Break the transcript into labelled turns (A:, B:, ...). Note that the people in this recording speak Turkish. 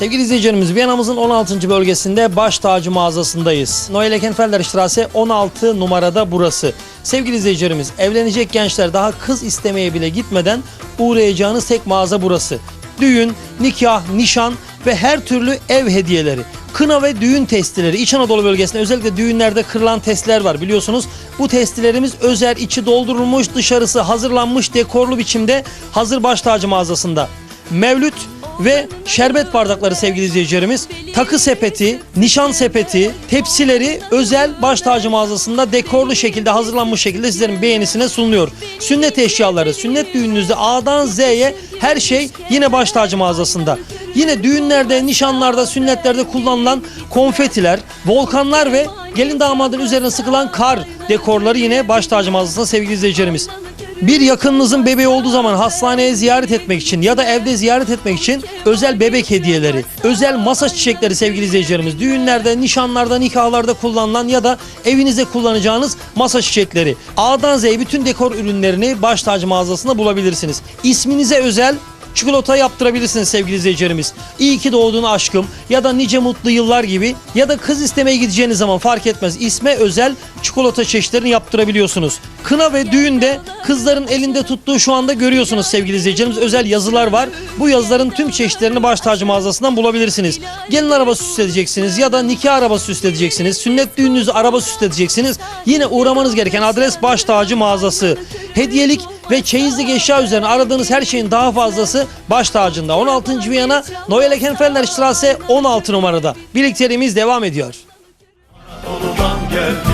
A: Sevgili izleyicilerimiz Viyana'mızın 16. bölgesinde baş tacı mağazasındayız. Noel Ekenfelder Straße 16 numarada burası. Sevgili izleyicilerimiz evlenecek gençler daha kız istemeye bile gitmeden uğrayacağınız tek mağaza burası. Düğün, nikah, nişan ve her türlü ev hediyeleri. Kına ve düğün testileri İç Anadolu bölgesinde özellikle düğünlerde kırılan testiler var biliyorsunuz. Bu testilerimiz özel içi doldurulmuş dışarısı hazırlanmış dekorlu biçimde hazır baş tacı mağazasında. Mevlüt ve şerbet bardakları sevgili izleyicilerimiz, takı sepeti, nişan sepeti, tepsileri özel baş tacı mağazasında dekorlu şekilde hazırlanmış şekilde sizlerin beğenisine sunuluyor. Sünnet eşyaları, sünnet düğününüzde A'dan Z'ye her şey yine baş tacı mağazasında. Yine düğünlerde, nişanlarda, sünnetlerde kullanılan konfetiler, volkanlar ve gelin damadın üzerine sıkılan kar dekorları yine baş tacı mağazasında sevgili izleyicilerimiz. Bir yakınınızın bebeği olduğu zaman hastaneye ziyaret etmek için ya da evde ziyaret etmek için özel bebek hediyeleri, özel masa çiçekleri sevgili izleyicilerimiz. Düğünlerde, nişanlarda, nikahlarda kullanılan ya da evinizde kullanacağınız masa çiçekleri. A'dan Z'ye bütün dekor ürünlerini baş tacı mağazasında bulabilirsiniz. İsminize özel çikolata yaptırabilirsiniz sevgili izleyicilerimiz. İyi ki doğdun aşkım ya da nice mutlu yıllar gibi ya da kız istemeye gideceğiniz zaman fark etmez. İsme özel çikolata çeşitlerini yaptırabiliyorsunuz. Kına ve düğünde kızların elinde tuttuğu şu anda görüyorsunuz sevgili izleyicilerimiz. Özel yazılar var. Bu yazıların tüm çeşitlerini baş tacı mağazasından bulabilirsiniz. Gelin arabası süsledeceksiniz ya da nikah arabası süsledeceksiniz. Sünnet düğününüzü araba süsledeceksiniz. Yine uğramanız gereken adres baş tacı mağazası. Hediyelik ve çeyizlik eşya üzerine aradığınız her şeyin daha fazlası baş tacında. 16. Viyana Noel Ekenfeller Straße 16 numarada. Birlikteliğimiz devam ediyor.
B: Anadolu'dan gel